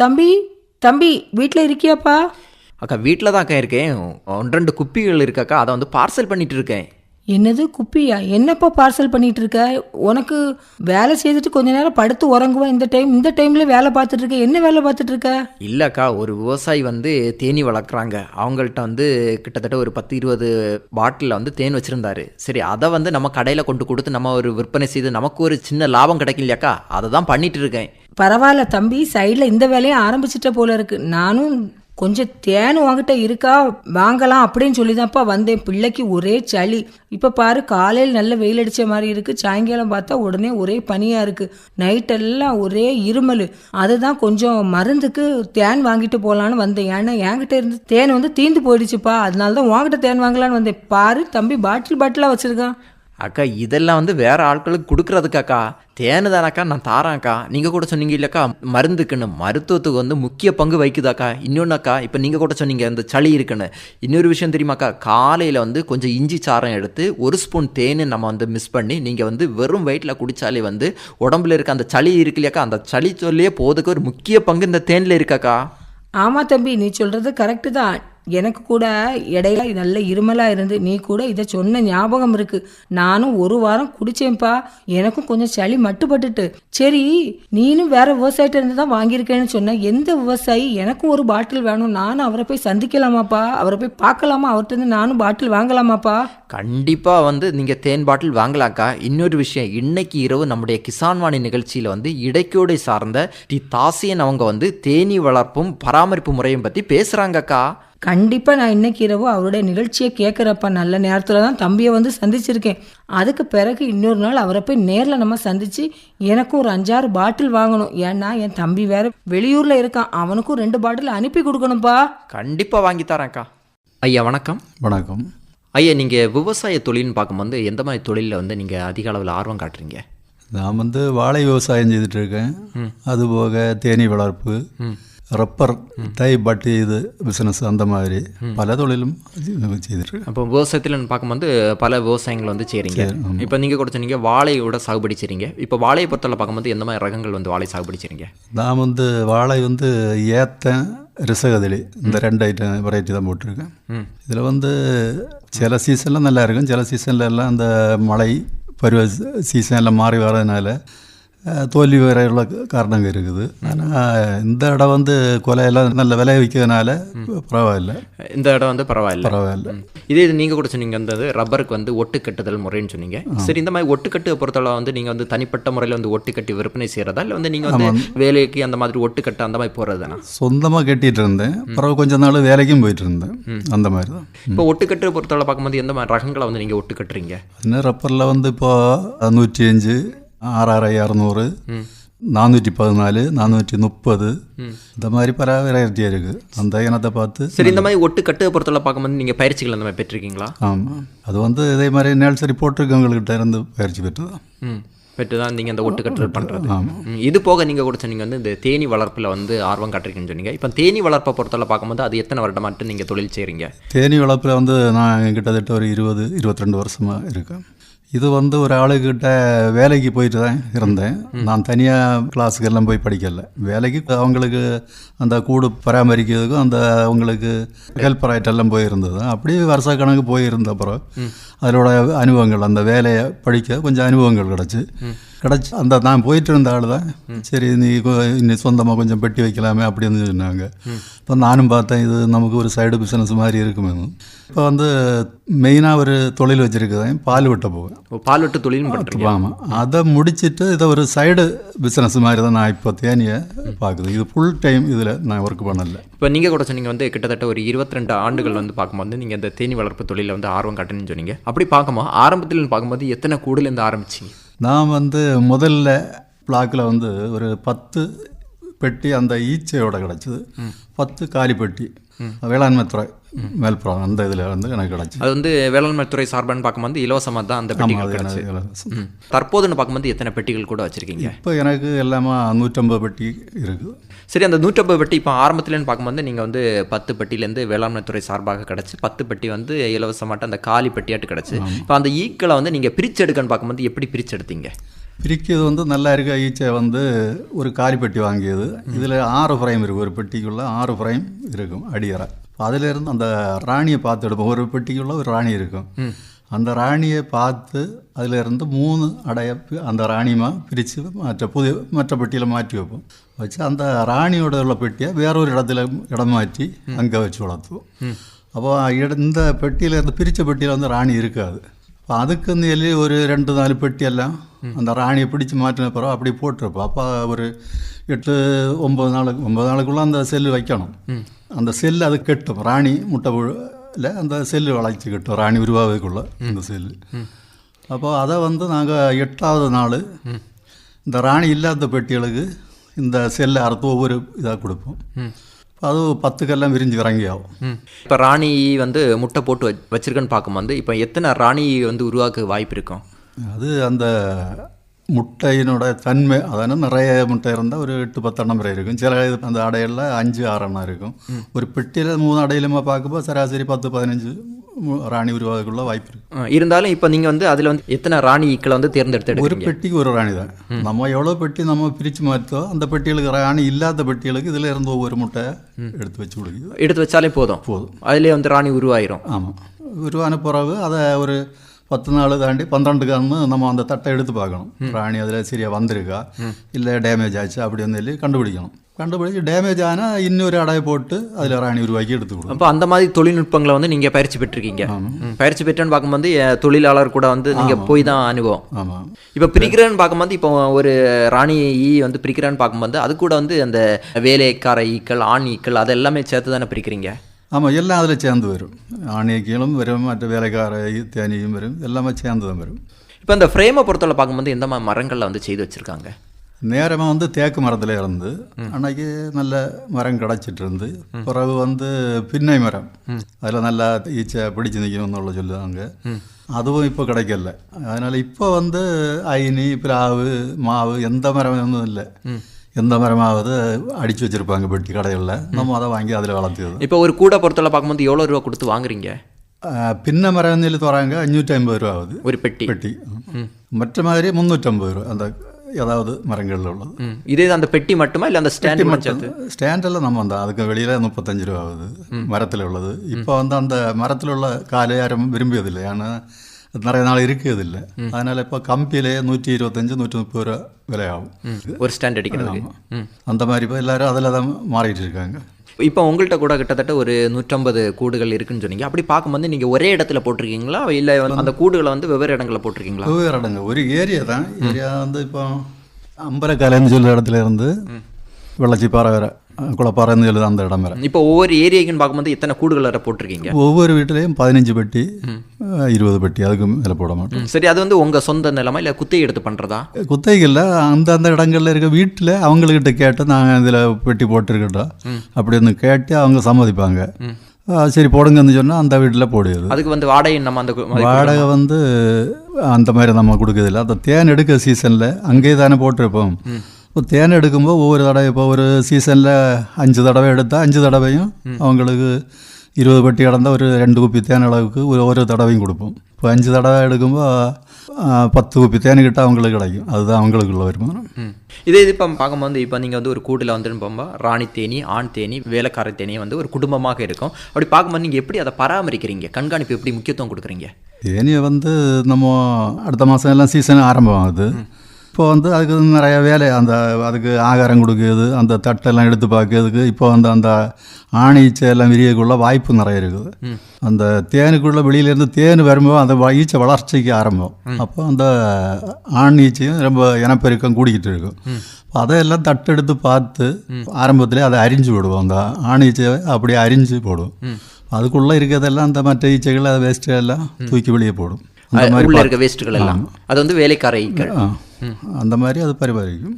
தம்பி தம்பி வீட்டில் இருக்கியாப்பா? அக்கா வீட்டில் தான் அக்கா இருக்கேன். ஒன்று ரெண்டு குப்பிகள் இருக்காக்கா அதை வந்து பார்சல் பண்ணிட்டு இருக்கேன். என்னது குப்பியா? என்னப்பா பார்சல் பண்ணிட்டு இருக்க உனக்கு வேலை செய்துட்டு கொஞ்ச நேரம் படுத்து உறங்குவா இந்த டைம் இந்த டைம்ல வேலை பார்த்துட்டு இருக்க என்ன வேலை பார்த்துட்டு இருக்க இல்லைக்கா ஒரு விவசாயி வந்து தேனி வளர்க்குறாங்க. அவங்கள்ட்ட வந்து கிட்டத்தட்ட ஒரு பத்து இருபது பாட்டிலில் வந்து தேன் வச்சுருந்தாரு. சரி அதை வந்து நம்ம கடையில் கொண்டு கொடுத்து நம்ம ஒரு விற்பனை செய்து நமக்கு ஒரு சின்ன லாபம் கிடைக்கும் இல்லையாக்கா? அதை தான் பண்ணிட்டு இருக்கேன் பரவாயில்ல தம்பி சைடில் இந்த வேலையை ஆரம்பிச்சிட்ட போல இருக்கு. நானும் கொஞ்சம் தேன் உங்ககிட்ட இருக்கா? வாங்கலாம் அப்படின்னு சொல்லி தான்ப்பா வந்தேன். பிள்ளைக்கு ஒரே சளி. இப்போ பாரு காலையில் நல்ல வெயில் அடித்த மாதிரி இருக்குது சாயங்காலம் பார்த்தா உடனே ஒரே பனியாக இருக்குது நைட்டெல்லாம் ஒரே இருமல். அதுதான் கொஞ்சம் மருந்துக்கு தேன் வாங்கிட்டு போகலான்னு வந்தேன். ஏன்னா என்கிட்ட இருந்து தேன் வந்து தீந்து போயிடுச்சுப்பா. அதனால தான் உங்ககிட்ட தேன் வாங்கலான்னு வந்தேன். பாரு தம்பி பாட்டில் பாட்டிலாக வச்சுருக்கான். அக்கா இதெல்லாம் வந்து வேற ஆட்களுக்கு கொடுக்கறதுக்காக்கா. தேனு தானக்கா நான் தாராக்கா நீங்கள் கூட சொன்னீங்க இல்லைக்கா மருந்துக்குன்னு. மருத்துவத்துக்கு வந்து முக்கிய பங்கு வைக்குதாக்கா இன்னொன்றுக்கா இப்போ நீங்கள் கூட சொன்னீங்க இந்த சளி இருக்குன்னு. இன்னொரு விஷயம் தெரியுமாக்கா? காலையில் வந்து கொஞ்சம் இஞ்சி சாரம் எடுத்து ஒரு ஸ்பூன் தேன் நம்ம வந்து மிஸ் பண்ணி நீங்கள் வந்து வெறும் வயிற்றில் குடித்தாலே வந்து உடம்புல இருக்க அந்த சளி இருக்கு இல்லையாக்கா? அந்த சளி சொல்லியே போதுக்கு ஒரு முக்கிய பங்கு இந்த தேனில் இருக்காக்கா? ஆமாம் தம்பி நீ சொல்கிறது கரெக்டு தான். எனக்கு கூட இடையில நல்ல இருமலாக இருந்து நீ கூட இதை சொன்ன ஞாபகம் இருக்கு. நானும் ஒரு வாரம் குடிச்சேன்ப்பா. எனக்கும் கொஞ்சம் சளி மட்டுப்பட்டுட்டு. சரி நீனும் வேற விவசாயிட்ட இருந்து தான் வாங்கியிருக்கேன்னு சொன்ன எந்த விவசாயி எனக்கும் ஒரு பாட்டில் வேணும்? நானும் அவரை போய் சந்திக்கலாமாப்பா? அவரை போய் பார்க்கலாமா? அவர்கிட்ட இருந்து நானும் பாட்டில் வாங்கலாமாப்பா? கண்டிப்பாக வந்து நீங்கள் தேன் பாட்டில் வாங்கலாக்கா இன்னொரு விஷயம் இன்னைக்கு இரவு நம்முடைய கிசான்வாணி நிகழ்ச்சியில் வந்து இடைக்கோடை சார்ந்த டி தாசியன் அவங்க வந்து தேனீ வளர்ப்பும் பராமரிப்பு முறையும் பற்றி பேசுகிறாங்கக்கா கண்டிப்பா நான் இன்னைக்கு இரவு அவருடைய நிகழ்ச்சியை கேட்குறப்ப நல்ல நேரத்துல தான் தம்பியை வந்து சந்திச்சிருக்கேன். அதுக்கு பிறகு இன்னொரு நாள் அவரை போய் நேர்ல நம்ம சந்திச்சு எனக்கும் ஒரு அஞ்சாறு பாட்டில் வாங்கணும். ஏன்னா என் தம்பி வேற வெளியூர்ல இருக்கான். அவனுக்கும் ரெண்டு பாட்டில் அனுப்பி கொடுக்கணும்ப்பா கண்டிப்பாக வாங்கி தரேன்க்கா ஐயா வணக்கம். வணக்கம். ஐயா நீங்கள் விவசாய தொழில்னு பார்க்கும்போது எந்த மாதிரி தொழிலில் வந்து நீங்கள் அதிக அளவில் ஆர்வம் காட்டுறீங்க? நான் வந்து வாழை விவசாயம் செய்துட்டு இருக்கேன். அதுபோக தேனீ வளர்ப்பு. ரப்பர் தை பட்டி இது பிஸ்னஸ் அந்த மாதிரி பல தொழிலும் செய்துட்டு இருக்கேன் அப்போ விவசாயத்தில் பார்க்கும்போது பல விவசாயங்கள் வந்து செய்கிறீங்க இப்போ நீங்கள் கூட சொன்னீங்க வாழையோட சாகுபடி செய்கிறீங்க இப்போ வாழையை பொறுத்தவரை பார்க்கும்போது எந்த மாதிரி ரகங்கள் வந்து வாழை சாகுபடி செய்கிறீங்க நான் வந்து வாழை வந்து ஏத்தன் ரிசகதளி இந்த ரெண்டு ஐட்டம் வெரைட்டி தான் போட்டிருக்கேன். இதில் வந்து சில சீசனில் நல்லா இருக்கும். சில சீசன்ல எல்லாம் அந்த மழை பருவ சீசன் எல்லாம் மாறி வரதுனால தோல்வி வரையுள்ள காரணங்கள் இருக்குது. ஆனால் இந்த இடம் வந்து கொலையெல்லாம் நல்ல விலை விற்கிறதுனால பரவாயில்ல. இந்த இடம் வந்து பரவாயில்ல. பரவாயில்ல. இதே இது நீங்கள் கூட சொன்னீங்க அந்த ரப்பருக்கு வந்து ஒட்டு கட்டுதல் முறைன்னு சொன்னீங்க. சரி இந்த மாதிரி ஒட்டு கட்டு பொறுத்தளவு வந்து நீங்கள் வந்து தனிப்பட்ட முறையில் வந்து ஒட்டு கட்டி விற்பனை செய்கிறதா இல்லை வந்து நீங்கள் வந்து வேலைக்கு அந்த மாதிரி ஒட்டு கட்டு அந்த மாதிரி போகிறது தானே சொந்தமாக கட்டிட்டு இருந்தேன். பிறகு கொஞ்ச நாள் வேலைக்கும் போயிட்டு இருந்தேன். அந்த மாதிரி தான் இப்போ ஒட்டுக்கட்டு பொறுத்தளவு பார்க்கும்போது எந்த மாதிரி ரகங்களை வந்து நீங்கள் ஒட்டு கட்டுறீங்க? இன்னும் ரப்பரில் வந்து இப்போ நூற்றி அஞ்சு ஆறாயிரம் இரநூறு நானூற்றி பதினாலு நானூற்றி முப்பது இந்த மாதிரி பல வெரைட்டியாக இருக்குது அந்த இனத்தை பார்த்து சரி இந்த மாதிரி ஒட்டுக்கட்டு பொறுத்தளவு பார்க்கும்போது நீங்கள் பயிற்சிகள் அந்த மாதிரி பெற்றிருக்கீங்களா ஆமாம் அது வந்து இதே மாதிரி நேல்சரி போட்டிருக்கவங்கள்கிட்ட இருந்து பயிற்சி பெற்று தான் பெற்று தான் நீங்கள் அந்த ஒட்டுக்கட்டு பண்ணுறது ஆமாம் இது போக நீங்கள் கூட சொன்னீங்க வந்து இந்த தேனி வளர்ப்பில் வந்து ஆர்வம் காட்டுறீங்கன்னு சொன்னீங்க இப்போ தேனி வளர்ப்பை பொறுத்தளவு பார்க்கும்போது அது எத்தனை வருடமாட்டு நீங்கள் தொழில் செய்கிறீங்க தேனி வளர்ப்பில் வந்து நான் கிட்டத்தட்ட ஒரு இருபது இருபத்தி ரெண்டு வருஷமாக இருக்கேன் இது வந்து ஒரு ஆளுக்கிட்ட வேலைக்கு போயிட்டு தான் இருந்தேன். நான் தனியாக கிளாஸுக்கு எல்லாம் போய் படிக்கல. வேலைக்கு அவங்களுக்கு அந்த கூடு பராமரிக்கிறதுக்கும் அந்த அவங்களுக்கு ஹெல்ப்பர் ஆகிட்டெல்லாம் போயிருந்தது. அப்படியே வருஷ கணக்கு போயிருந்த அப்புறம் அதோட அனுபவங்கள் அந்த வேலையை படிக்க கொஞ்சம் அனுபவங்கள் கிடச்சி. கிடச்சி அந்த நான் போயிட்டு இருந்த ஆள் தான் சரி நீ இன்னி சொந்தமாக கொஞ்சம் பெட்டி வைக்கலாமே அப்படின்னு சொன்னாங்க. இப்போ நானும் பார்த்தேன் இது நமக்கு ஒரு சைடு பிஸ்னஸ் மாதிரி இருக்குமேனு இப்போ வந்து மெயினாக ஒரு தொழில் வச்சுருக்கேன் பால் வெட்ட போவேன். பால் வெட்டு தொழிலும் பண்ணுறீங்க ஆமாம் அதை முடிச்சிட்டு இதை ஒரு சைடு பிஸ்னஸ் மாதிரி தான் நான் இப்போ தேனியை பார்க்குது. இது ஃபுல் டைம் இதில் நான் ஒர்க் பண்ணல. இப்போ நீங்கள் கூட சொன்னீங்க வந்து கிட்டத்தட்ட ஒரு 22 ஆண்டுகள் வந்து பார்க்கும்போது நீங்கள் இந்த தேனி வளர்ப்பு தொழிலில் வந்து ஆர்வம் காட்டுன்னு சொன்னீங்க. அப்படி பார்க்கும்போது ஆரம்பத்தில் பார்க்கும்போது எத்தனை கூடுலேருந்து ஆரம்பிச்சிங்க? நான் வந்து முதல்ல பிளாக்கில் வந்து ஒரு பத்து பெட்டி அந்த ஈச்சையோட கிடச்சிது. பத்து காலி பெட்டி. வேளாண்மை துறை மேல்புறம் அந்த இதில் வந்து எனக்கு கிடச்சி அது வந்து வேளாண்மை துறை சார்பான்னு பார்க்கும்போது இலவசமாக தான் அந்த பெட்டிகள். தற்போதுன்னு பார்க்கும்போது எத்தனை பெட்டிகள் கூட வச்சுருக்கீங்க? இப்போ எனக்கு எல்லாமே நூற்றம்பது பெட்டி இருக்குது சரி அந்த நூற்றம்பது பெட்டி இப்போ ஆரம்பத்துலன்னு பார்க்கும்போது நீங்கள் வந்து பத்து பெட்டிலேருந்து வேளாண்மை துறை சார்பாக கிடச்சி பத்து பெட்டி வந்து இலவசமாட்ட அந்த காலி பெட்டியாட்டு கிடச்சி. இப்போ அந்த ஈக்களை வந்து நீங்கள் பிரிச்செடுக்கன்னு பார்க்கும்போது எப்படி பிரிச்செடுத்தீங்க? பிரிக்கிறது வந்து நல்லா இருக்க ஈச்சை வந்து ஒரு காலி பெட்டி வாங்கியது. இதில் ஆறு ஃப்ரைம் இருக்குது ஒரு பெட்டிக்குள்ளே ஆறு ஃப்ரைம் இருக்கும் அடியறை. அதிலிருந்து அந்த ராணியை பார்த்து எடுப்போம். ஒரு பெட்டிக்குள்ளே ஒரு ராணி இருக்கும். அந்த ராணியை பார்த்து அதில் இருந்து மூணு அடைய அந்த ராணியமாக பிரித்து மற்ற புதிய மற்ற பெட்டியில் மாற்றி வைப்போம். வச்சு அந்த ராணியோட உள்ள பெட்டியை வேறொரு இடத்துல இடம் மாற்றி அங்கே வச்சு வளர்த்துவோம். அப்போ இட- இந்த பெட்டியில் இருந்து பிரித்த பெட்டியில் வந்து ராணி இருக்காது. அப்போ அதுக்குன்னு சொல்லி ஒரு ரெண்டு நாலு பெட்டியெல்லாம் அந்த ராணியை பிடிச்சி மாற்றின பிறகு அப்படி போட்டிருப்போம் அப்போ ஒரு எட்டு ஒம்பது நாளுக்கு ஒம்பது நாளுக்குள்ளே அந்த செல்லு வைக்கணும். அந்த செல்லு அது கெட்டும். ராணி முட்டை இல்லை அந்த செல்லு வளைச்சி கட்டும். ராணி உருவாவதுக்குள்ள அந்த செல்லு. அப்போ அதை வந்து நாங்கள் எட்டாவது நாள் இந்த ராணி இல்லாத பெட்டிகளுக்கு இந்த செல்லை அறுத்து ஒவ்வொரு இதாக கொடுப்போம். அது பத்துக்கெல்லாம் விரிஞ்சு இறங்கி ஆகும் இப்போ ராணி வந்து முட்டை போட்டு வச் வச்சிருக்கேன்னு பார்க்கும்போது இப்போ எத்தனை ராணி வந்து உருவாக்க வாய்ப்பு இருக்கும்? அது அந்த முட்டையினோட தன்மை அதான நிறைய முட்டை இருந்தால் ஒரு எட்டு பத்தெண்ணம் வரை இருக்கும். சில இது அந்த அடையில் அஞ்சு ஆறெண்ணம் இருக்கும். ஒரு பெட்டியில் மூணு அடையிலுமா பார்க்கும்போது சராசரி பத்து பதினஞ்சு ராணி உருவாகிறதுக்குள்ள வாய்ப்பு இருக்கு. இருந்தாலும் இப்போ நீங்கள் வந்து அதில் வந்து எத்தனை ராணிக்களை வந்து தேர்ந்தெடுத்து ஒரு பெட்டிக்கு ஒரு ராணி தான். நம்ம எவ்வளோ பெட்டி நம்ம பிரித்து மாற்றோ அந்த பெட்டிகளுக்கு ராணி இல்லாத பெட்டிகளுக்கு இதில் இருந்து ஒவ்வொரு முட்டை எடுத்து வச்சு கொடுக்குது. எடுத்து வச்சாலே போதும். போதும். அதிலே வந்து ராணி உருவாயிரும். ஆமாம் உருவான பிறகு அதை ஒரு பத்து நாள் தாண்டி பன்னெண்டு கான்னு நம்ம அந்த தட்டை எடுத்து பார்க்கணும். ராணி அதில் சரியாக வந்திருக்கா? இல்லை டேமேஜ் ஆச்சு? அப்படி வந்து கண்டுபிடிக்கணும். கண்டுபிடிச்சு டேமேஜ் ஆனால் இன்னொரு அடையை போட்டு அதில் ராணி உருவாக்கி எடுத்து அப்போ அந்த மாதிரி தொழில்நுட்பங்களை வந்து நீங்கள் பயிற்சி பெற்றிருக்கீங்க பயிற்சி பெற்றேன்னு பார்க்கும்போது தொழிலாளர் கூட வந்து நீங்கள் போய் தான் அனுபவம் ஆமாம் இப்போ பிரிக்கிறேன்னு பார்க்கும்போது இப்போ ஒரு ராணி ஈ வந்து பிரிக்கிறேன்னு பார்க்கும்போது அது கூட வந்து அந்த வேலைக்கார ஈக்கள் ஆண் ஈக்கள் அது எல்லாமே சேர்த்து தானே பிரிக்கிறீங்க ஆமாம் எல்லாம் அதில் சேர்ந்து வரும் ஆணியக்கியலும் வரும் மற்ற வேலைக்கார தேனியும் வரும் எல்லாமே சேர்ந்து தான் வரும் இப்போ இந்த ஃப்ரேமை பொறுத்தவரை பார்க்கும்போது எந்த மாதிரி மரங்களில் வந்து செய்து வச்சுருக்காங்க நேரமாக வந்து தேக்கு மரத்தில் இருந்து அன்னைக்கு நல்ல மரம் கிடச்சிட்டு இருந்து பிறகு வந்து பின்னை மரம். அதில் நல்லா ஈச்சை பிடிச்சு நிற்கணும்னு சொல்லுவாங்க. அதுவும் இப்போ கிடைக்கல. அதனால் இப்போ வந்து ஐனி பிலாவு மாவு எந்த மரம் ஒன்றும் இல்லை. எந்த மரமாவது அடித்து வச்சுருப்பாங்க பெட்டி கடைகளில். நம்ம அதை வாங்கி அதில் வளர்த்துது இப்போ ஒரு கூடை பொறுத்தவரை பார்க்கும்போது எவ்வளோ ரூபா கொடுத்து வாங்குறீங்க? பின்ன மரம் சொல்லி தராங்க அஞ்சூற்றி ஐம்பது ரூபா ஆகுது. ஒரு பெட்டி. பெட்டி. மற்ற மாதிரி முந்நூற்றம்பது ரூபா அந்த ஏதாவது மரங்களில் உள்ளது. இதே அந்த பெட்டி மட்டுமா? இல்லை அந்த ஸ்டாண்ட் மட்டும். ஸ்டாண்டெல்லாம் நம்ம அந்த அதுக்கு வெளியில் முப்பத்தஞ்சு ரூபா ஆகுது. மரத்தில் உள்ளது. இப்போ வந்து அந்த மரத்தில் உள்ள காலை யாரும் விரும்பியதில்லை. ஏன்னா நிறைய நாள் இருக்கிறதில்லை. அதனால் இப்போ கம்பியிலே நூற்றி இருபத்தஞ்சு நூற்றி முப்பது ரூபா விலையாகும். ஒரு ஸ்டாண்ட் அடிக்கிறதுக்கு. ம். அந்த மாதிரி இப்போ எல்லாரும் அதில் தான் மாறிட்டு இருக்காங்க. இப்போ உங்கள்கிட்ட கூட கிட்டத்தட்ட ஒரு நூற்றம்பது கூடுகள் இருக்குன்னு சொன்னீங்க. அப்படி பார்க்கும்போது நீங்கள் ஒரே இடத்துல போட்டிருக்கீங்களா? இல்லை அந்த கூடுகளை வந்து வெவ்வேறு இடங்களில் போட்டிருக்கீங்களா? வெவ்வேறு இடங்க. ஒரு ஏரியா தான். ஏரியா வந்து இப்போ அம்பலக்காலைன்னு சொல்லுற இடத்துல இருந்து வெள்ளச்சிப்பாறை வர. குளப்பாறைன்னு அந்த இடம் வரை இப்போ ஒவ்வொரு ஏரியாக்குன்னு பார்க்கும்போது எத்தனை கூடுகள் வர போட்டிருக்கீங்க? ஒவ்வொரு வீட்டிலையும் பதினஞ்சு பெட்டி இருபது பெட்டி அதுக்கு மேலே போட மாட்டோம். சரி அது வந்து உங்கள் சொந்த நிலமா இல்லை குத்தகை எடுத்து பண்ணுறதா குத்தகையில் அந்தந்த இடங்கள்ல இருக்க வீட்டில் அவங்கக்கிட்ட கேட்டு நாங்கள் இதில் பெட்டி போட்டிருக்கோம் அப்படின்னு கேட்டு அவங்க சம்மதிப்பாங்க. சரி போடுங்கன்னு சொன்னால் அந்த வீட்டில் போடுது அதுக்கு வந்து வாடகை நம்ம அந்த வாடகை வந்து அந்த மாதிரி நம்ம கொடுக்கறதில்ல. அந்த தேன் எடுக்க சீசனில் அங்கேயே தானே போட்டிருப்போம். இப்போ தேன் எடுக்கும்போது ஒவ்வொரு தடவை இப்போ ஒரு சீசனில் அஞ்சு தடவை எடுத்தால் அஞ்சு தடவையும் அவங்களுக்கு இருபது பெட்டி கிடந்தா ஒரு ரெண்டு குப்பி தேன் அளவுக்கு ஒரு ஒரு தடவையும் கொடுப்போம். இப்போ அஞ்சு தடவை எடுக்கும்போது பத்து குப்பி தேன் கிட்ட அவங்களுக்கு கிடைக்கும். அதுதான் அவங்களுக்குள்ள வருமானம் ம். இதே இது இப்போ பார்க்கும்போது இப்போ நீங்கள் வந்து ஒரு கூட்டில் வந்து போகும்போது ராணி தேனி ஆண் தேனி வேலைக்கார தேனி வந்து ஒரு குடும்பமாக இருக்கும். அப்படி பார்க்கும்போது நீங்கள் எப்படி அதை பராமரிக்கிறீங்க? கண்காணிப்பு எப்படி முக்கியத்துவம் கொடுக்குறீங்க? தேனியை வந்து நம்ம அடுத்த மாதம் எல்லாம் சீசன் ஆரம்பமாகுது. இப்போ வந்து அதுக்கு நிறைய வேலை அந்த அதுக்கு ஆகாரம் கொடுக்குறது அந்த தட்டெல்லாம் எடுத்து பார்க்கறதுக்கு இப்போ அந்த ஆணி ஈச்சை எல்லாம் விரியக்குள்ள வாய்ப்பு நிறைய இருக்குது. அந்த தேனுக்குள்ள வெளியிலேருந்து தேன் வரும்போது அந்த ஈச்சை வளர்ச்சிக்கு ஆரம்பம். அப்போ அந்த ஆண் ஈச்சையும் ரொம்ப இனப்பெருக்கம் கூடிக்கிட்டு இருக்கும் அதையெல்லாம் தட்டெடுத்து பார்த்து ஆரம்பத்திலே அதை அரிஞ்சு விடுவோம் அந்த ஆண் ஈச்சையை அப்படியே அரிஞ்சு போடுவோம் அதுக்குள்ளே இருக்கிறதெல்லாம் அந்த மற்ற ஈச்சைகள் அது வேஸ்ட்டு எல்லாம் தூக்கி வெளியே போடும். அந்த மாதிரி இருக்க வேஸ்ட்டுகள் எல்லாம். அது வந்து வேலைக்கார ஈக்கள் ஆ. அந்த மாதிரி அது பரிபாலிக்கும்.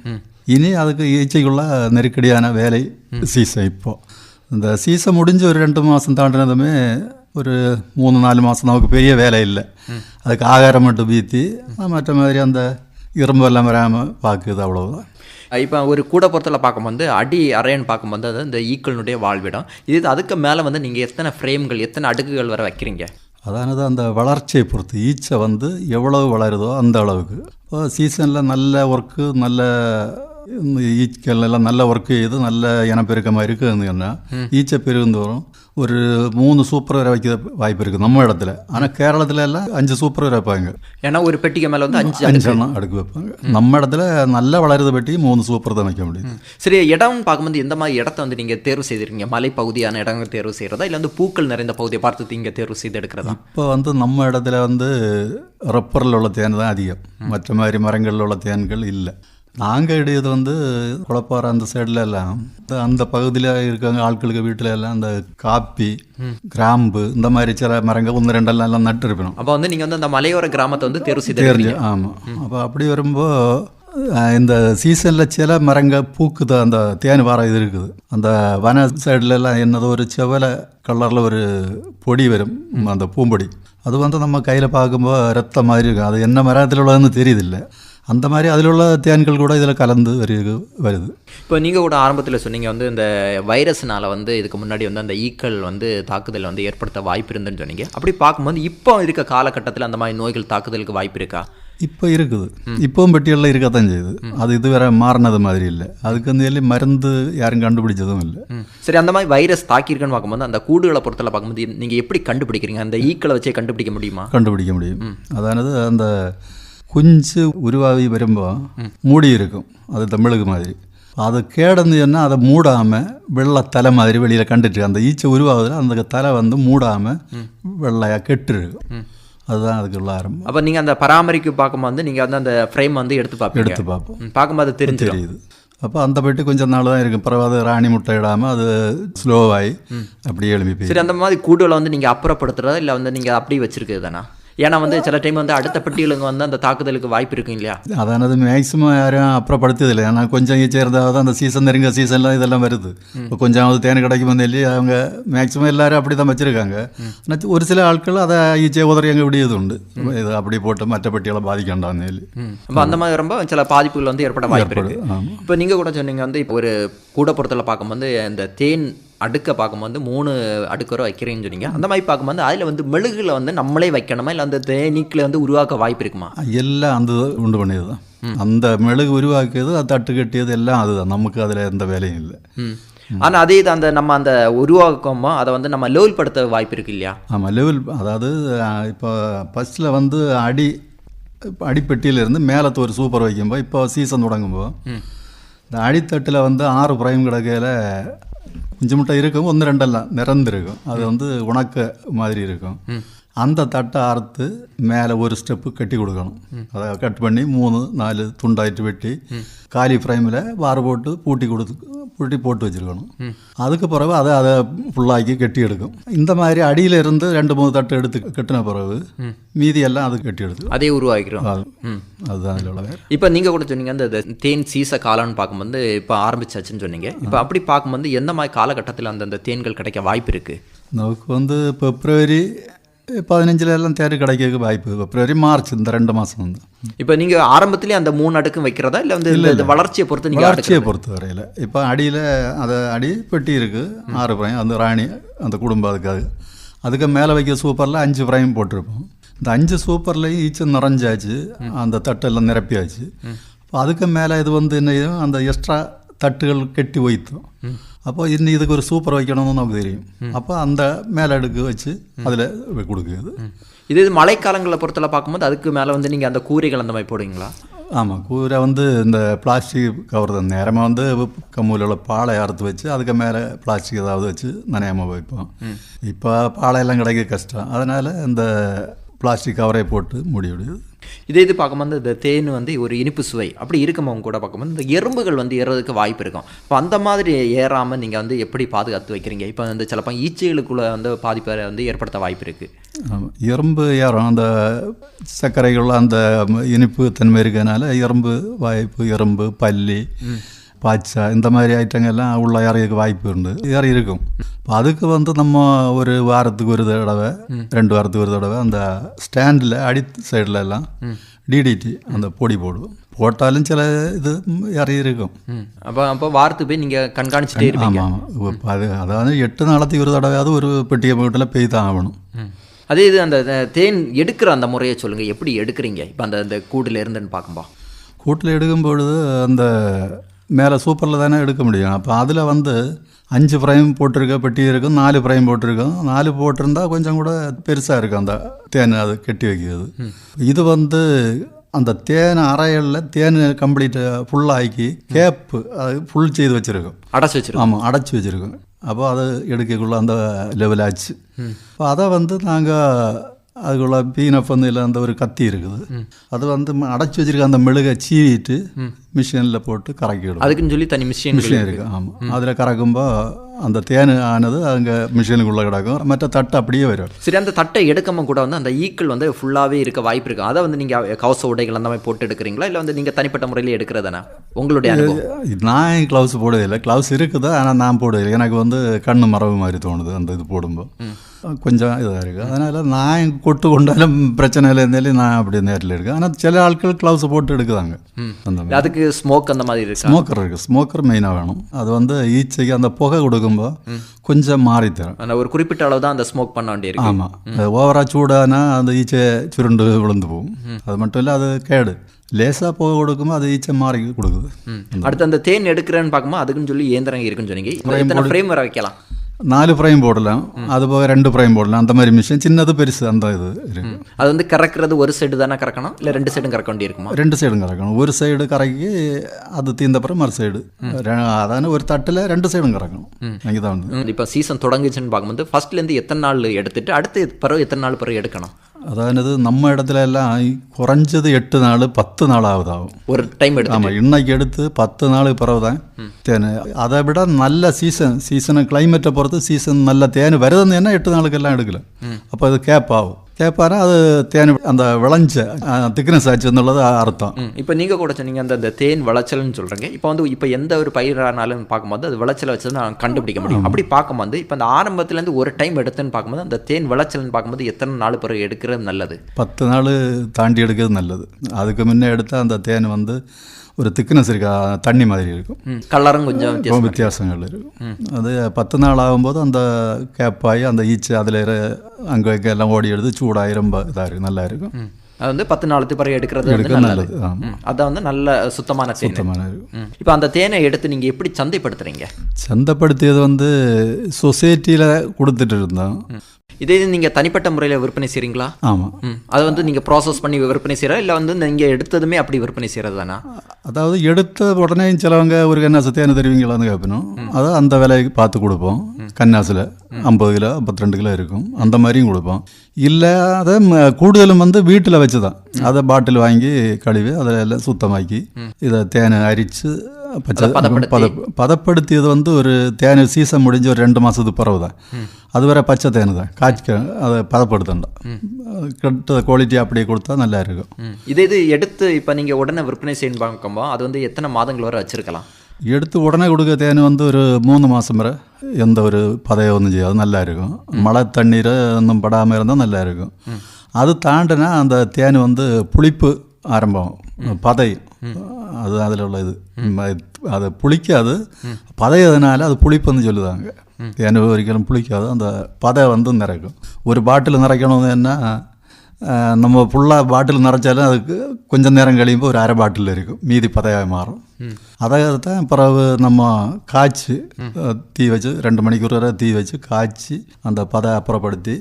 இனி அதுக்கு ஈச்சைக்குள்ள நெருக்கடியான வேலை சீசன் இப்போ. இந்த சீசன் முடிஞ்சு ஒரு ரெண்டு மாதம் தாண்டினதுமே ஒரு மூணு நாலு மாதம் நமக்கு பெரிய வேலை இல்லை. அதுக்கு ஆகாரம் மட்டும் பீத்தி மற்ற மாதிரி அந்த இரும்பெல்லாம் வராமல் பார்க்குது அவ்வளவுதான். இப்போ ஒரு கூட பொறுத்தல பார்க்கும்போது அடி அறைன்னு பார்க்கும்போது அது இந்த ஈக்களினுடைய வாழ்விடம். இது அதுக்கு மேலே வந்து நீங்கள் எத்தனை ஃப்ரேம்கள் எத்தனை அடுக்குகள் வர வைக்கிறீங்க? அதானது அந்த வளர்ச்சியை பொறுத்து ஈச்சை வந்து எவ்வளவு வளருதோ அந்த அளவுக்கு. இப்போ சீசனில் நல்ல ஒர்க்கு நல்ல இந்த ஈச்சல் எல்லாம் நல்ல ஒர்க்கு செய்து நல்ல இனப்பெருக்கமாக இருக்குதுன்னா ஈச்சை பெருகுந்தோறும் ஒரு மூணு சூப்பர் வரை வைக்க வாய்ப்பு இருக்குது நம்ம இடத்துல. ஆனால் கேரளத்துல எல்லாம் அஞ்சு சூப்பர் வரை வைப்பாங்க. ஏன்னா ஒரு பெட்டிக்கு மேலே வந்து அஞ்சு அஞ்சு அடுக்கு. எண்ணம் அடுக்கு வைப்பாங்க. நம்ம இடத்துல நல்லா வளருத பெட்டி மூணு சூப்பர் தான் வைக்க முடியும் சரி இடம்னு பார்க்கும்போது எந்த மாதிரி இடத்த வந்து நீங்கள் தேர்வு செய்திருக்கீங்க? மலை பகுதியான இடங்கள் தேர்வு செய்கிறதா இல்லை வந்து பூக்கள் நிறைந்த பகுதியை பார்த்து இங்கே தேர்வு செய்து எடுக்கிறதா இப்போ வந்து நம்ம இடத்துல வந்து ரப்பரில் உள்ள தேன் தான் அதிகம். மற்ற மாதிரி மரங்களில் உள்ள தேன்கள் இல்லை. நாங்கள் இடையது வந்து குழப்பாறை அந்த சைடில் எல்லாம் அந்த பகுதியில் இருக்காங்க ஆட்களுக்கு வீட்டில் எல்லாம் அந்த காப்பி கிராம்பு இந்த மாதிரி சில மரங்கள் ஒன்று ரெண்டெல்லாம் எல்லாம் நட்டு இருப்பணும் அப்போ வந்து நீங்கள் வந்து அந்த மலையோர கிராமத்தை வந்து தேர்வு செய்து தெரிஞ்சு. ஆமாம் அப்போ அப்படி வரும்போது இந்த சீசனில் சில மரங்க பூக்குது அந்த தேன் வார இது இருக்குது. அந்த வன சைடுல எல்லாம் என்னதோ ஒரு செவலை கலரில் ஒரு பொடி வரும் அந்த பூம்பொடி. அது வந்து நம்ம கையில் பார்க்கும்போது ரத்தம் மாதிரி இருக்கும். அது என்ன மரத்தில் உள்ளதுன்னு தெரியுதில்ல. அந்த மாதிரி அதில் உள்ள தேன்கள் கூட இதில் கலந்து வருது வருது. இப்போ நீங்கள் கூட ஆரம்பத்தில் சொன்னீங்க வந்து இந்த வைரஸ்னால வந்து இதுக்கு முன்னாடி வந்து அந்த ஈக்கள் வந்து தாக்குதல் வந்து ஏற்படுத்த வாய்ப்பு இருந்துன்னு சொன்னீங்க. அப்படி பார்க்கும்போது இப்போ இருக்க காலகட்டத்தில் அந்த மாதிரி நோய்கள் தாக்குதலுக்கு வாய்ப்பு இருக்கா? இப்போ இருக்குது. இப்போவும் பெட்டிகளில் இருக்கத்தான் செய்யுது. அது இதுவரை மாறினது மாதிரி இல்லை. அதுக்கு வந்து சொல்லி மருந்து யாரும் கண்டுபிடிச்சதும் இல்லை. சரி அந்த மாதிரி வைரஸ் தாக்கியிருக்குன்னு பார்க்கும்போது அந்த கூடுகளை பொறுத்தல பார்க்கும்போது நீங்கள் எப்படி கண்டுபிடிக்கிறீங்க? அந்த ஈக்களை வச்சே கண்டுபிடிக்க முடியுமா? கண்டுபிடிக்க முடியும். அதானது அந்த குஞ்சு உருவாகி வருമ്പോൾ மூடி இருக்கும். அது தமிழுக்கு மாதிரி. அது கேடுன்னு சொன்னால் அதை மூடாமல் வெள்ளை தலை மாதிரி வெளியில் கண்டுட்டு அந்த ஈச்சை உருவாகுதில் அந்த தலை வந்து மூடாமல் வெள்ளையாக கெட்டுருக்கும். அதுதான் அதுக்கு ஆரம்பம். அப்போ நீங்கள் அந்த பராமரிப்பு பார்க்கும்போது வந்து நீங்கள் வந்து அந்த ஃப்ரேம் வந்து எடுத்து பார்ப்போம் எடுத்து பார்ப்போம். பார்க்கும்போது அது தெரிஞ்சு தெரியுது. அப்போ அந்த பெட்டு கொஞ்சம் நாள் தான் இருக்கும். பிறகு அது ராணி முட்டை இடாமல் அது ஸ்லோவாகி அப்படியே எழுப்பி சரி அந்த மாதிரி கூடுதலை வந்து நீங்கள் அப்புறப்படுத்துறதா இல்லை வந்து நீங்கள் அப்படியே வச்சுருக்குது தானே ஏன்னா வந்து சில டைம் வந்து அடுத்த பெட்டிகளுக்கு வந்து அந்த தாக்குதலுக்கு வாய்ப்பு இருக்கு இல்லையா? அதானது மேக்ஸிமம் யாரும் அப்புறப்படுத்ததில்லை ஏன்னா கொஞ்சம் ஈச்சை இருந்தால் அந்த சீசன் நெருங்க சீசன்லாம் இதெல்லாம் வருது. இப்போ கொஞ்சமாவது தேன் கிடைக்கும் சொல்லி அவங்க மேக்ஸிமம் எல்லாரும் அப்படி தான் வச்சுருக்காங்க ஆனால் ஒரு சில ஆட்கள் அதை ஈச்சை உதறி அங்கே விடியதுண்டு. இது அப்படி போட்டு மற்ற பெட்டிகளை பாதிக்கண்டான்னு சொல்லி. அப்போ அந்த மாதிரி ரொம்ப சில பாதிப்புகள் வந்து ஏற்பட வாய்ப்பு இருக்கு. ஆமாம் இப்போ நீங்கள் கூட சொன்னீங்க வந்து இப்போ ஒரு கூட பொறுத்தல பார்க்கும்போது இந்த தேன் அடுக்க பார்க்கும்போது மூணு அடுக்கு வரை வைக்கிறேன்னு சொன்னீங்க. அந்த மாதிரி பார்க்கும்போது அதில் வந்து மெழுகுல வந்து நம்மளே வைக்கணுமா? இல்லை அந்த தேனீக்களை வந்து உருவாக்க வாய்ப்பு இருக்குமா? எல்லாம் அந்த உண்டு பண்ணியது தான். அந்த மெழுகு உருவாக்கியது அது தட்டு கட்டியது எல்லாம் அதுதான். நமக்கு அதில் எந்த வேலையும் இல்லை. ஆனால் அதே இது அந்த நம்ம அந்த உருவாக்கமோ அதை வந்து நம்ம லெவல் படுத்த வாய்ப்பு இருக்கு இல்லையா? ஆமாம் லெவல் அதாவது இப்போ ஃபஸ்ட்டில் வந்து அடி அடிப்பெட்டியிலேருந்து மேலத்து ஒரு சூப்பர் வைக்கும்போது இப்போ சீசன் தொடங்கும்போது இந்த அடித்தட்டில் வந்து ஆறு பிரைம் கிடக்கையில் குஞ்சு முட்டை இருக்கும் ஒன்று ரெண்டெல்லாம் நிறந்திருக்கும் அது வந்து உணக்க மாதிரி இருக்கும். அந்த தட்டை அறுத்து மேலே ஒரு ஸ்டெப்பு கட்டி கொடுக்கணும். அதை கட் பண்ணி மூணு நாலு துண்டாயிட்டு வெட்டி காலி ஃப்ரைமில் வார போட்டு பூட்டி கொடுத்து பூட்டி போட்டு வச்சுருக்கணும். அதுக்கு பிறகு அதை அதை ஃபுல்லாக்கி கட்டி எடுக்கும். இந்த மாதிரி அடியில இருந்து ரெண்டு மூணு தட்டு எடுத்து கட்டின பிறகு மீதி எல்லாம் அது கட்டி எடுத்து அதே உருவாக்கிறோம் அது- அதுதான் அதில் உள்ள இப்போ நீங்கள் கூட சொன்னீங்க அந்த தேன் சீச காலம்னு பார்க்கும்போது இப்போ ஆரம்பிச்சாச்சுன்னு சொன்னீங்க. இப்போ அப்படி பார்க்கும்போது எந்த மாதிரி காலகட்டத்தில் அந்த அந்த தேன்கள் கிடைக்க வாய்ப்பு இருக்கு? நமக்கு வந்து பிப்ரவரி பதினஞ்சுல எல்லாம் தேடி கிடைக்க வாய்ப்பு பிப்ரவரி மார்ச் இந்த ரெண்டு மாதம் வந்து இப்போ நீங்கள் ஆரம்பத்திலே அந்த மூணு அடுக்கும் வைக்கிறதா இல்லை வந்து இந்த- இந்த வளர்ச்சியை பொறுத்து நீங்கள் வளர்ச்சியை பொறுத்த வரையில் இப்போ அடியில் அதை அடி பெட்டி இருக்குது ஆறு பிரைம் அந்த ராணி அந்த குடும்பம் அதுக்காக அதுக்கு மேலே வைக்க சூப்பரில் அஞ்சு பிரைம் போட்டிருப்போம் இந்த அஞ்சு சூப்பர்லேயும் ஈச்சம் நிறைஞ்சாச்சு அந்த தட்டெல்லாம் நிரப்பியாச்சு அதுக்கு மேலே இது வந்து என்ன அந்த எக்ஸ்ட்ரா தட்டுகள் கெட்டி வைத்தோம் அப்போ இன்னும் இதுக்கு ஒரு சூப்பர் வைக்கணும்னு நமக்கு தெரியும் அப்போ அந்த மேலே அடுக்கு வச்சு அதில் கொடுக்குது இது இது மழைக்காலங்களை பொறுத்தல பார்க்கும்போது அதுக்கு மேலே வந்து நீங்கள் அந்த கூரைகள் அந்த மாதிரி போடுவீங்களா ஆமாம் கூரை வந்து இந்த பிளாஸ்டிக் கவர் தான் நேரமாக வந்து கம்மூலில் உள்ள பாலை அறுத்து வச்சு அதுக்கு மேலே பிளாஸ்டிக் ஏதாவது வச்சு நனையாமல் வைப்போம் இப்போ பாலையெல்லாம் கிடைக்க கஷ்டம் அதனால் இந்த பிளாஸ்டிக் கவரை போட்டு மூடி விடுது இதே இது பார்க்கும்போது இந்த தேன் வந்து ஒரு இனிப்பு சுவை. அப்படி இருக்கும்போது கூட பார்க்கும்போது இந்த எறும்புகள் வந்து ஏறதுக்கு வாய்ப்பு இருக்கும். இப்போ அந்த மாதிரி ஏறாமல் நீங்கள் வந்து எப்படி பாதுகாத்து வைக்கிறீங்க? இப்போ வந்து சிலப்போ ஈச்சைகளுக்குள்ள வந்து பாதிப்பை வந்து ஏற்படுத்த வாய்ப்பு இருக்குது எறும்பு ஏறும். அந்த சர்க்கரைகள் அந்த இனிப்பு தன்மை இருக்கிறதுனால எறும்பு வாய்ப்பு எறும்பு பல்லி பாய்ச்சா இந்த மாதிரி ஐட்டங்கள்லாம் உள்ள ஏறதுக்கு வாய்ப்பு உண்டு ஏறி இருக்கும் இப்போ அதுக்கு வந்து நம்ம ஒரு வாரத்துக்கு ஒரு தடவை ரெண்டு வாரத்துக்கு ஒரு தடவை அந்த ஸ்டாண்டில் அடி சைடில் எல்லாம் டிடிடி அந்த பொடி போடுவோம் போட்டாலும் சில இது ஏறி இருக்கும் அப்போ அப்போ வாரத்துக்கு போய் நீங்கள் கண்காணிச்சுட்டே இருப்பீங்க ஆமாம் அது அதாவது எட்டு நாளத்துக்கு ஒரு தடவையாவது ஒரு பெட்டியை வீட்டில் பெய் தான் ஆகணும். அதே இது அந்த தேன் எடுக்கிற அந்த முறையை சொல்லுங்கள் எப்படி எடுக்கிறீங்க இப்போ அந்த அந்த கூடுல இருந்துன்னு பார்க்கும்போது கூட்டில் எடுக்கும் பொழுது அந்த மேலே சூப்பரில் தானே எடுக்க முடியும். அப்போ அதில் வந்து அஞ்சு ஃப்ரைம் போட்டிருக்க பெட்டி இருக்கும் நாலு ஃப்ரைம் போட்டிருக்கும். நாலு போட்டிருந்தா கொஞ்சம் கூட பெருசாக இருக்கும் அந்த தேன் அது கட்டி வைக்கிறது. இது வந்து அந்த தேன் அறைகளில் தேன் கம்ப்ளீட் ஃபுல்லாக்கி கேப்பு அது ஃபுல் செய்து வச்சுருக்கோம். அடைச்சி வச்சிருக்கோம். ஆமாம் அடைச்சி வச்சுருக்கோம். அப்போ அது எடுக்கக்குள்ள அந்த லெவல் ஆச்சு. அப்போ அதை வந்து நாங்கள் அதுக்குள்ள பீனப் வந்து இல்லை அந்த ஒரு கத்தி இருக்குது. அது வந்து அடைச்சி வச்சிருக்க அந்த மெழுகை சீவிட்டு மிஷினில் போட்டு கறக்கிடும் அதுக்குன்னு சொல்லி தனி மிஷின் மிஷின் இருக்குது ஆமாம் அதில் கறக்குമ്പോൾ அந்த தேன் ஆனது அங்கே மிஷினுக்குள்ளே கிடக்கும். மற்ற தட்டை அப்படியே வரும். சரி அந்த தட்டை எடுக்காம கூட வந்து அந்த ஈக்கள் வந்து ஃபுல்லாகவே இருக்க வாய்ப்பு இருக்குது அதை வந்து நீங்கள் கவச உடைகள் அந்த மாதிரி போட்டு எடுக்கிறீங்களா? இல்லை வந்து நீங்கள் தனிப்பட்ட முறையில் எடுக்கிறதானே? உங்களுடைய நான் க்ளவுஸ் போடுவதில்லை க்ளவுஸ் இருக்குது? ஆனால் நான் போடுவதில்லை எனக்கு வந்து கண்ணு மரபு மாதிரி தோணுது அந்த இது போடும்போது. கொஞ்சம் இதாக இருக்குது அதனால் நான் கொட்டு கொண்டாலும் பிரச்சனை பிரச்சனையில் இருந்தாலும் நான் அப்படி நேரில் இருக்கேன். ஆனால் சில ஆட்கள் க்ளவுஸ் போட்டு எடுக்கிறாங்க. அதுக்கு ஸ்மோக் அந்த மாதிரி இருக்கா? ஸ்மோக்கர் இருக்குது ஸ்மோக்கர் மெயினாக வேணும். அது வந்து ஈச்சைக்கு அந்த புகை கொடுக்கும்போது கொஞ்சம் மாறி தரும் அந்த ஒரு குறிப்பிட்ட அளவு தான் அந்த ஸ்மோக் பண்ண வேண்டியிருக்கு. ஆமாம் ஓவராக சூடானா அந்த ஈச்சை சுருண்டு விழுந்து போகும். அது மட்டும் இல்லை அது கேடு. லேசாக புகை கொடுக்கும்போது அது ஈச்சை மாறி கொடுக்குது. அடுத்து அந்த தேன் எடுக்கிறேன்னு பார்க்கும்போது அதுக்குன்னு சொல்லி இயந்திரம் இருக்குன்னு சொன்னீங்க. ஃப்ரேம் வர வைக்கலாம். நாலு ஃப்ரைம் போடலாம் அது போக ரெண்டு ஃப்ரைம் போடலாம் அந்த மாதிரி மிஷின் சின்னது பெருசு அந்த இது அது வந்து கறக்கிறது ஒரு சைடு தானே கறக்கணும்? இல்லை ரெண்டு சைடும் கறக்க வேண்டி இருக்குமா ரெண்டு சைடும் கறக்கணும். ஒரு சைடு கறக்கி அது தீர்ந்தப்புறம் மறு சைடு அதான ஒரு தட்டில் ரெண்டு சைடும் கறக்கணும். அங்கே தான் இப்போ சீசன் தொடங்குச்சுன்னு பார்க்கும்போது ஃபர்ஸ்ட்லேருந்து எத்தனை நாள் எடுத்துட்டு அடுத்து பிறகு எத்தனை நாள் பிறகு எடுக்கணும்? அதானது நம்ம இடத்துல எல்லாம் குறைஞ்சது எட்டு நாள் பத்து நாள் ஆகுதாகும் ஒரு டைம் எடுத்து ஆமாம் இன்னைக்கு எடுத்து பத்து நாளுக்கு பிறகு தான் தேன் அதை விட நல்ல சீசன் சீசனை கிளைமேட்டை பொறுத்து சீசன் நல்ல தேன் வருதுன்னு எட்டு நாளுக்கெல்லாம் எடுக்கல அப்போ அது கேப் ஆகும் கேட்பாரு அது தேன் அந்த விளைஞ்ச திக்னஸ் ஆச்சு எന്നുള്ളത് அர்த்தம். இப்போ நீங்கள் கூட சொன்னீங்க அந்த தேன் விளைச்சல்னு சொல்கிறீங்க இப்போ வந்து இப்போ எந்த ஒரு பயிரானாலும் பார்க்கும்போது அது விளைச்சல் வச்சு நான் கண்டுபிடிக்க முடியும். அப்படி பார்க்கும்போது இப்போ அந்த ஆரம்பத்துலேருந்து ஒரு டைம் எடுத்துன்னு பார்க்கும்போது அந்த தேன் விளைச்சல்னு பார்க்கும்போது எத்தனை நாள் பிறகு எடுக்கிறது நல்லது? பத்து நாள் தாண்டி எடுக்கிறது நல்லது. அதுக்கு முன்னே எடுத்தால் அந்த தேன் வந்து ஒரு திக்னஸ் இருக்கா? தண்ணி மாதிரி இருக்கும். கலரும் கொஞ்சம் வித்தியாசங்கள் இருக்கும். அது பத்து நாள் ஆகும்போது அந்த கேப்பாகி அந்த ஈச்சு அதில் அங்கே எல்லாம் ஓடி எடுத்து சூடாகி ரொம்ப இதாக இருக்கும் நல்லா இருக்கும். அது வந்து பத்து நாளுக்கு பிறகு எடுக்கிறது வந்து நல்லது. அதான் வந்து நல்ல சுத்தமான சுத்தமான. இப்போ அந்த தேனை எடுத்து நீங்கள் எப்படி சந்தைப்படுத்துறீங்க? சந்தைப்படுத்தியது வந்து சொசைட்டியில் கொடுத்துட்டு இருந்தோம். இதே இது நீங்கள் தனிப்பட்ட முறையில் விற்பனை செய்கிறீங்களா ஆமாம் அதை வந்து நீங்கள் ப்ராசஸ் பண்ணி விற்பனை செய்கிறா இல்லை வந்து நீங்கள் எடுத்ததுமே அப்படி விற்பனை செய்கிறது தானா அதாவது எடுத்த உடனே சிலவங்க ஒரு கன்னாசு தேன் தருவீங்களான்னு கேட்பணும் அதை அந்த விலைக்கு பார்த்து கொடுப்போம். கன்னாசில் ஐம்பது கிலோ ஐம்பத்தி ரெண்டு கிலோ இருக்கும். அந்த மாதிரியும் கொடுப்போம். இல்லை அதை கூடுதலும் வந்து வீட்டில் வச்சு தான் அதை பாட்டில் வாங்கி கழுவி அதை எல்லாம் சுத்தமாக்கி இதை தேனை அரித்து பதப்படுத்தியது வந்து ஒரு தேன் சீசன் முடிஞ்சு ஒரு ரெண்டு மாதத்துக்கு பிறகு தான் அதுவரை பச்சை தேன் தான். காய்க்க அதை பதப்படுத்தண்டாம் கெட்ட குவாலிட்டி அப்படியே கொடுத்தா நல்லா இருக்கும். இதே இது எடுத்து இப்போ நீங்கள் உடனே விற்பனை செய்யணும் பார்க்கும்போது அது வந்து எத்தனை மாதங்கள் வரை வச்சிருக்கலாம்? எடுத்து உடனே கொடுக்க தேன் வந்து ஒரு மூணு மாதம் வரை எந்த ஒரு பதையம் ஒன்றும் செய்யாது. நல்லா இருக்கும். மழை தண்ணீர் ஒன்றும் படாமல் இருந்தால் நல்லா இருக்கும். அது தாண்டினா அந்த தேன் வந்து புளிப்பு ஆரம்பம். பதை. அது அதில் உள்ள இது அது புளிக்காது பதையதுனால அது புளிப்புன்னு சொல்லுதாங்க தேன் ஒரிக்கலும் புளிக்காது அந்த பதை வந்து நிறைக்கும் ஒரு பாட்டில் நிறைக்கணும்னா அஹ், நம்ம ஃபுல்லாக பாட்டில் நிறைச்சாலும் அதுக்கு கொஞ்சம் நேரம் கழியும்போது ஒரு அரை பாட்டில் இருக்கும் மீதி பதையாக மாறும் அதை தான் பிறகு நம்ம காய்ச்சி தீ வச்சு ரெண்டு மணிக்கூர் வரை தீ வச்சு காய்ச்சி அந்த பதை அப்புறப்படுத்தி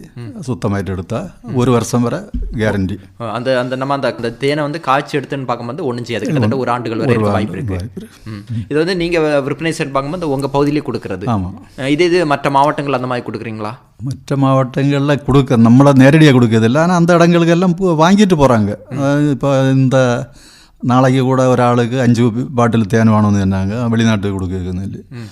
சுத்தமாயிட்டு எடுத்தா ஒரு வருஷம் வரை கேரண்டி அந்த அந்த நம்ம அந்த அந்த தேனை வந்து காய்ச்சி எடுத்துன்னு பார்க்கும்போது ஒன்றும் செய்யாது. கிட்டத்தட்ட ஒரு ஆண்டுகள் வரை வாய்ப்பு இருக்கு. இது வந்து நீங்க விற்பனை சைடு பார்க்கும்போது உங்க பகுதியிலே கொடுக்கறது. ஆமாம் இதே இது மற்ற மாவட்டங்கள் அந்த மாதிரி கொடுக்குறீங்களா? மற்ற மாவட்டங்களில் கொடுக்க நம்மளை நேரடியாக கொடுக்கறதில்ல. ஆனால் அந்த இடங்களுக்கெல்லாம் வாங்கிட்டு போகிறாங்க இப்போ இந்த நாளைக்கு கூட ஒராளுக்கு அஞ்சு பாட்டில் தேன் வேணும்னு சொன்னாங்க வெளிநாட்டுக்கு கொடுக்குறது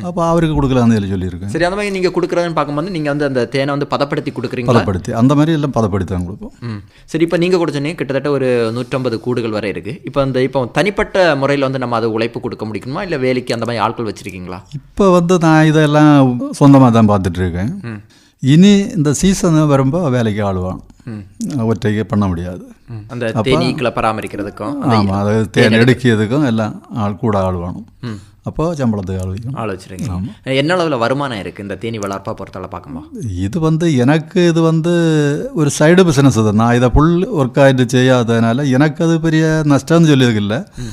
அப்போ அவருக்கு கொடுக்கலான்னு சொல்லி சொல்லியிருக்கேன் சரி அந்த மாதிரி நீங்க கொடுக்குறதுன்னு பார்க்கும்போது நீங்க வந்து அந்த தேனை வந்து பதப்படுத்தி கொடுக்குறீங்களா பதப்படுத்தி அந்த மாதிரி எல்லாம் பதப்படுத்தி தான் கொடுப்போம் சரி இப்போ நீங்கள் கூட சொன்னீங்க கிட்டத்தட்ட ஒரு நூற்றம்பது கூடுகள் வரை இருக்குது இப்போ அந்த இப்போ தனிப்பட்ட முறையில் வந்து நம்ம அதை உழைப்பு கொடுக்க முடியுமா இல்லை வேலைக்கு அந்த மாதிரி ஆட்கள் வச்சுருக்கீங்களா இப்போ வந்து நான் இதெல்லாம் சொந்தமாக தான் பார்த்துட்டு இருக்கேன் இனி இந்த சீசன் வரும்போது வேலைக்கு ஆள் வேணும் ஒற்றைக்கு பண்ண முடியாது. அந்த தேனீக்களை பராமரிக்கிறதுக்கும் அந்த ஆமாம் அது தேன் எடுக்கிறதுக்கும் எல்லாம் ஆள் கூட ஆள் வேணும் அப்போ சம்பளத்துக்கு ஆள் வைக்கணும் ஆள் வச்சுருக்கீங்க என்ன அளவில் வருமானம் இருக்குது இந்த தேனி வளர்ப்பா பொறுத்தவரை பார்க்கும்போது? இது வந்து எனக்கு இது வந்து ஒரு சைடு பிஸ்னஸ் தான் நான் இதை ஃபுல் ஒர்க் ஆகிட்டு செய்யாததுனால எனக்கு அது பெரிய நஷ்டம்னு சொல்லியதுக்கு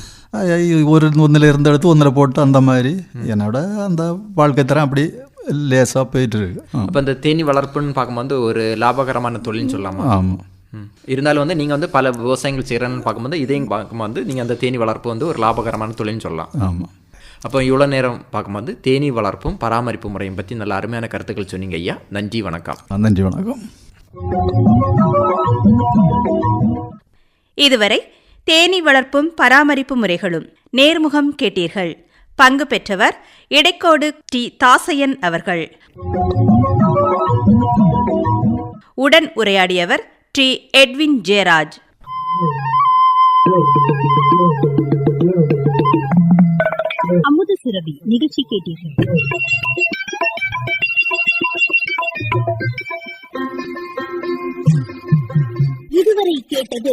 ஒரு ஒன்றில் இருந்து எடுத்து ஒன்றில் போட்டு அந்த மாதிரி என்னோட அந்த வாழ்க்கை தரம் அப்படி லேசாக போயிட்டு இருக்கு. அப்போ இந்த தேனி வளர்ப்புன்னு பார்க்கும்போது ஒரு லாபகரமான தொழில்னு சொல்லலாமா? ஆமாம் ம். இருந்தாலும் வந்து நீங்கள் வந்து பல விவசாயங்கள் செய்கிறேன்னு பார்க்கும்போது இதையும் பார்க்கும்போது நீங்கள் அந்த தேனி வளர்ப்பு வந்து ஒரு லாபகரமான தொழில்னு சொல்லலாம். ஆமாம் அப்போ இவ்வளோ நேரம் பார்க்கும்போது தேனி வளர்ப்பும் பராமரிப்பு முறையும் பற்றி நல்ல அருமையான கருத்துக்கள் சொன்னீங்க ஐயா. நன்றி வணக்கம். நன்றி வணக்கம். இதுவரை தேனீ வளர்ப்பும் பராமரிப்பு முறைகளும் நேர்முகம் கேட்டீர்கள். பங்கு பெற்றவர் இடைக்கோடு டி தாசையன் அவர்கள். உடன் உரையாடியவர் டி எட்வின் ஜெயராஜ். அமுத சிறவி நிகழ்ச்சி கேட்டீர்கள். இதுவரை கேட்டது